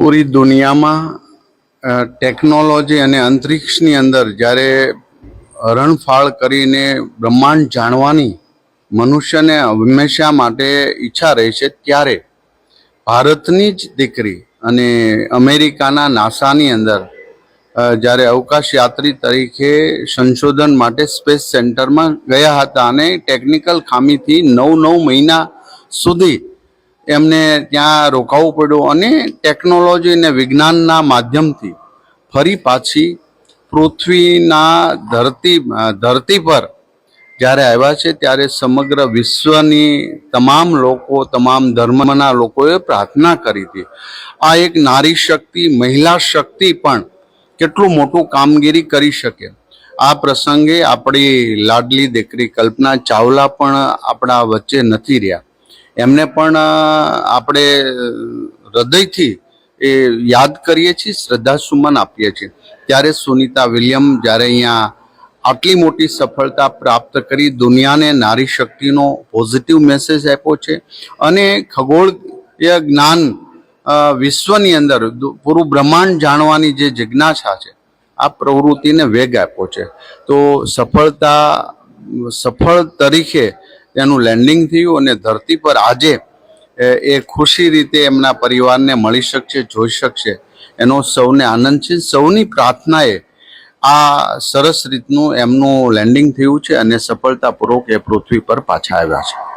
પૂરી દુનિયામાં ટેકનોલોજી અને અંતરિક્ષની અંદર જ્યારે હરણફાળ કરીને બ્રહ્માંડ જાણવાની મનુષ્યને હંમેશા માટે ઈચ્છા રહે છે, ત્યારે ભારતની જ દીકરી અને અમેરિકાના નાસાની અંદર જ્યારે અવકાશ યાત્રી તરીકે સંશોધન માટે સ્પેસ સેન્ટરમાં ગયા હતા અને ટેકનિકલ ખામીથી નવ નવ મહિના સુધી એમને ત્યાં રોકાવું પડ્યું અને ટેકનોલોજી અને વિજ્ઞાનના માધ્યમથી ફરી પાછી પૃથ્વીના ધરતી ધરતી પર જ્યારે આવ્યા છે ત્યારે સમગ્ર વિશ્વની તમામ લોકો, તમામ ધર્મના લોકોએ પ્રાર્થના કરી હતી. આ એક નારી શક્તિ, મહિલા શક્તિ પણ કેટલું મોટું કામગીરી કરી શકે. આ પ્રસંગે આપણી લાડલી દીકરી કલ્પના ચાવલા પણ આપણા વચ્ચે નથી રહ્યા. એમને પણ આપણે હૃદયથી એ યાદ કરીએ છીએ શ્રદ્ધાસુમન આપીએ છીએ. ત્યારે સુનિતા વિલિયમ જ્યારે અહીંયા આટલી મોટી સફળતા પ્રાપ્ત કરી, દુનિયાને નારી શક્તિનો પોઝિટિવ મેસેજ આપ્યો છે અને ખગોળીય જ્ઞાન વિશ્વની અંદર પૂરું બ્રહ્માંડ જાણવાની જે જિજ્ઞાસા છે, આ પ્રવૃત્તિને વેગ આપ્યો છે. તો સફળતા, સફળ તરીકે તેનું લેન્ડિંગ થયું અને ધરતી પર આજે, એ ખુશી રીતે એમના પરિવારને મળી શકશે, જોઈ શકશે. એનો સૌને આનંદ છે. સૌની પ્રાર્થનાએ આ સરસ રીતનું એમનું લેન્ડિંગ થયું છે અને સફળતાપૂર્વક એ પૃથ્વી પર પાછા આવ્યા છે.